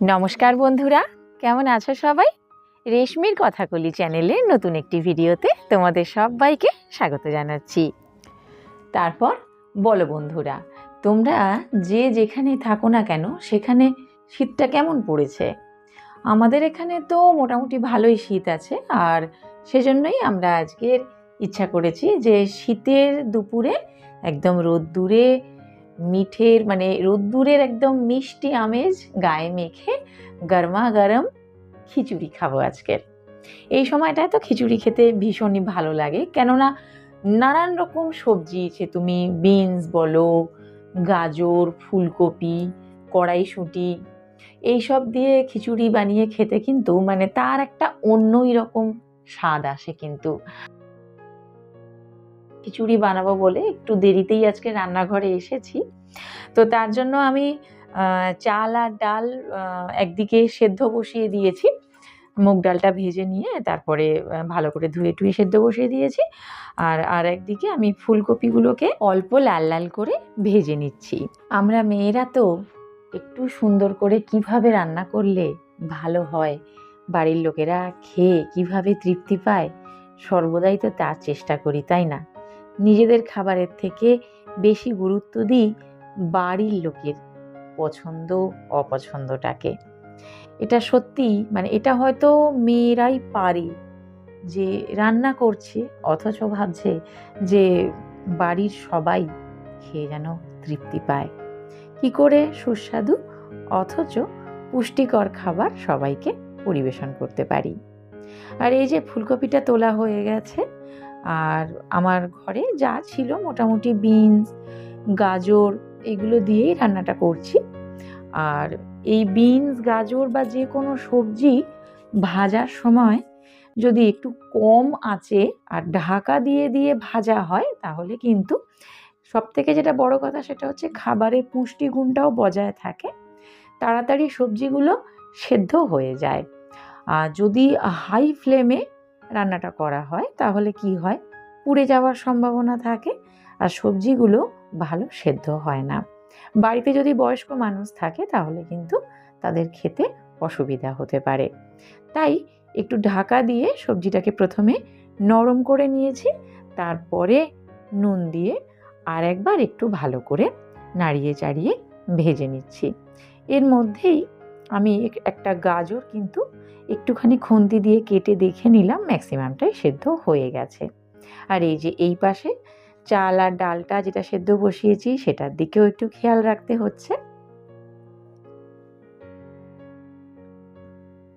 নমস্কার বন্ধুরা, কেমন আছো সবাই? রেশমির কথাকলি চ্যানেলের নতুন একটি ভিডিওতে তোমাদের সবাইকে স্বাগত জানাচ্ছি। তারপর বলো বন্ধুরা, তোমরা যে যেখানে থাকো না কেন, সেখানে শীতটা কেমন পড়েছে? আমাদের এখানে তো মোটামুটি ভালোই শীত আছে, আর সেজন্যই আমরা আজকের ইচ্ছা করেছি যে শীতের দুপুরে একদম রোদ্দুরে মিঠের মানে রোদ্দুরের একদম মিষ্টি আমেজ গায়ে মেখে গরমা গরম খিচুড়ি খাব আজকের। এই সময়টায় তো খিচুড়ি খেতে ভীষণই ভালো লাগে। কেননা নানান রকম সবজি, সে তুমি বিনস বলো, গাজর, ফুলকপি, কড়াইশুঁটি, এইসব দিয়ে খিচুড়ি বানিয়ে খেতে কিন্তু মানে তার একটা অন্যই রকম স্বাদ আসে কিন্তু। খিচুড়ি বানাবো বলে একটু দেরিতেই আজকে রান্নাঘরে এসেছি। তো তার জন্য আমি চাল আর ডাল একদিকে সেদ্ধ বসিয়ে দিয়েছি। মুগ ডালটা ভেজে নিয়ে তারপরে ভালো করে ধুয়ে টুয়ে সেদ্ধ বসিয়ে দিয়েছি। আর আর একদিকে আমি ফুলকপিগুলোকে অল্প লাল লাল করে ভেজে নিচ্ছি। আমরা মেয়েরা তো একটু সুন্দর করে কীভাবে রান্না করলে ভালো হয়, বাড়ির লোকেরা খেয়ে কীভাবে তৃপ্তি পায়, সর্বদাই তো তার চেষ্টা করি, তাই না? নিজেদের খাবারের থেকে বেশি গুরুত্ব দিই বাড়ির লোকের পছন্দ, অপছন্দটাকে। এটা সত্যি মানে এটা হয়তো মেয়েরাই পারে যে রান্না করছে, অথচ ভাবছে যে বাড়ির সবাই খেয়ে যেন তৃপ্তি পায়। কি করে সুস্বাদু, অথচ পুষ্টিকর খাবার সবাইকে পরিবেশন করতে পারি। আর এই যে ফুলকপিটা তোলা হয়ে গেছে আর আমার ঘরে যা ছিল মোটামুটি বিনস, গাজর এগুলো দিয়েই রান্নাটা করছি। আর এই বিনস, গাজর বা যে কোনো সবজি ভাজার সময় যদি একটু কম আঁচে আর ঢাকা দিয়ে দিয়ে ভাজা হয়, তাহলে কিন্তু সব থেকে যেটা বড় কথা সেটা হচ্ছে খাবারের পুষ্টিগুণটাও বজায় থাকে। তাড়াতাড়ি সবজিগুলো সেদ্ধ হয়ে যায়। আর যদি হাই ফ্লেমে রান্নাটা করা হয়, তাহলে কি হয়? পুড়ে যাওয়ার সম্ভাবনা থাকে আর সবজিগুলো ভালো সেদ্ধ হয় না। বাড়িতে যদি বয়স্ক মানুষ থাকে, তাহলে কিন্তু তাদের খেতে অসুবিধা হতে পারে। তাই একটু ঢাকা দিয়ে সবজিটাকে প্রথমে নরম করে নিয়েছি, তারপরে নুন দিয়ে আর একবার একটু ভালো করে নাড়িয়ে চাড়িয়ে ভেজে নিচ্ছি। এর মধ্যেই আমি এক- একটা গাজর কিন্তু একটুখানি খুন্তি দিয়ে কেটে দেখে নিলাম ম্যাক্সিমামটাই সেদ্ধ হয়ে গেছে। আর এই যে এই পাশে চাল আর ডালটা যেটা সেদ্ধ বসিয়েছি সেটার দিকেও একটু খেয়াল রাখতে হচ্ছে।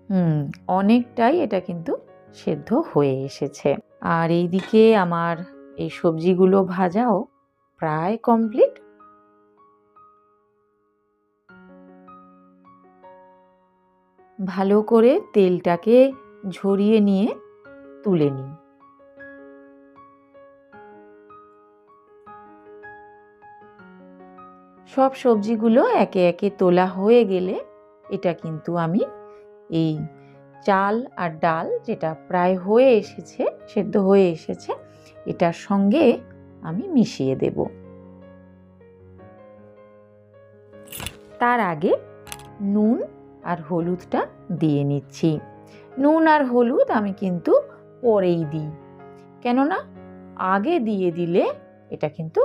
হুম, অনেকটাই এটা কিন্তু সেদ্ধ হয়ে এসেছে। আর এইদিকে আমার এই সবজিগুলো ভাজাও প্রায় কমপ্লিট। ভালো করে তেলটাকে ঝরিয়ে নিয়ে তুলে নিই। সব সবজিগুলো একে একে তোলা হয়ে গেলে এটা কিন্তু আমি এই চাল আর ডাল যেটা প্রায় হয়ে এসেছে, সেদ্ধ হয়ে এসেছে, এটার সঙ্গে আমি মিশিয়ে দেব। তার আগে নুন আর হলুদটা দিয়ে নিচ্ছি। নুন আর হলুদ আমি কিন্তু পরেই দিই। কেননা আগে দিয়ে দিলে এটা কিন্তু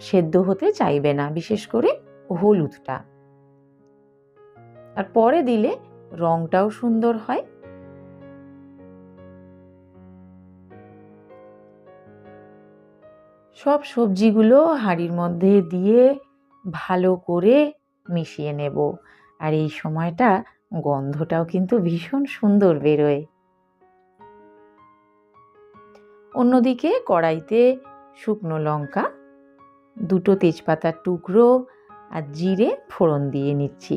সেদ্ধ হতে চাইবে না, বিশেষ করে হলুদটা। আর পরে দিলে রংটাও সুন্দর হয়। সব সবজিগুলো হাঁড়ির মধ্যে দিয়ে ভালো করে মিশিয়ে নেব। আর এই সময়টা গন্ধটাও কিন্তু ভীষণ সুন্দর বেরোয়। অন্যদিকে কড়াইতে শুকনো লঙ্কা, দুটো তেজপাতার টুকরো আর জিরে ফোড়ন দিয়ে নিচ্ছি।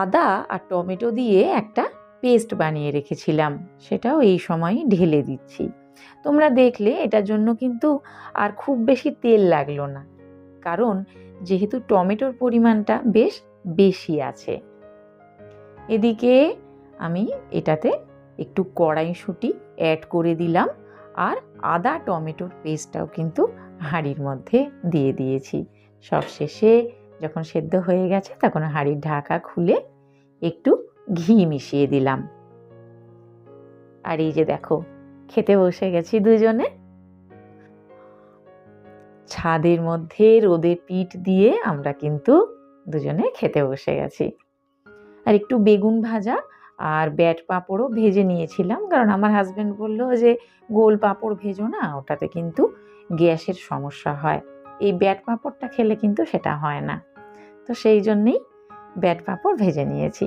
আদা আর টমেটো দিয়ে একটা পেস্ট বানিয়ে রেখেছিলাম, সেটাও এই সময় ঢেলে দিচ্ছি। তোমরা দেখলে এটার জন্য কিন্তু আর খুব বেশি তেল লাগল না, কারণ যেহেতু টমেটোর পরিমাণটা বেশ বেশি আছে। এদিকে আমি এটাতে একটু কড়াইশুঁটি অ্যাড করে দিলাম আর আদা টমেটোর পেস্টটাও কিন্তু হাঁড়ির মধ্যে দিয়ে দিয়েছি। সবশেষে যখন সেদ্ধ হয়ে গেছে তখন হাঁড়ির ঢাকা খুলে একটু ঘি মিশিয়ে দিলাম। আর এই যে দেখো, খেতে বসে গেছি দুজনে। ছাদের মধ্যে রোদে পিঠ দিয়ে আমরা কিন্তু দুজনে খেতে বসে গেছি। আর একটু বেগুন ভাজা আর ব্যাট পাঁপড়ও ভেজে নিয়েছিলাম, কারণ আমার হাজব্যান্ড বলল যে, গোল পাঁপড় ভেজো না, ওটাতে কিন্তু গ্যাসের সমস্যা হয়। এই ব্যাট পাঁপড়টা খেলে কিন্তু সেটা হয় না। তো সেই জন্যেই ব্যাট পাঁপড় ভেজে নিয়েছি।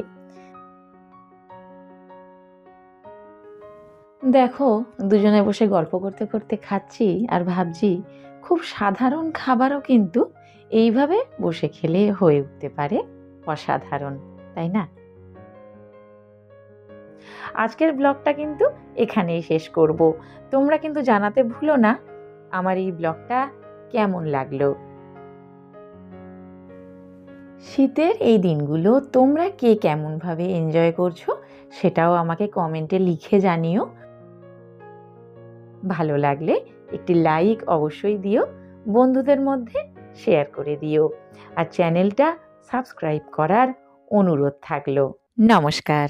দেখো, দুজনে বসে গল্প করতে করতে খাচ্ছি আর ভাবছি খুব সাধারণ খাবারও কিন্তু এইভাবে বসে খেলে হয়ে উঠতে পারে অসাধারণ, তাই না? আজকের ব্লগটা কিন্তু এখানেই শেষ করব। তোমরা কিন্তু জানাতে ভুলো না আমার এই ব্লগটা কেমন লাগল। শীতের এই দিনগুলো তোমরা কে কেমনভাবে এনজয় করছ সেটাও আমাকে কমেন্টে লিখে জানিও। ভালো লাগলে একটি লাইক অবশ্যই দিও, বন্ধুদের মধ্যে শেয়ার করে দিও আর চ্যানেলটা সাবস্ক্রাইব করার অনুরোধ থাকল। নমস্কার।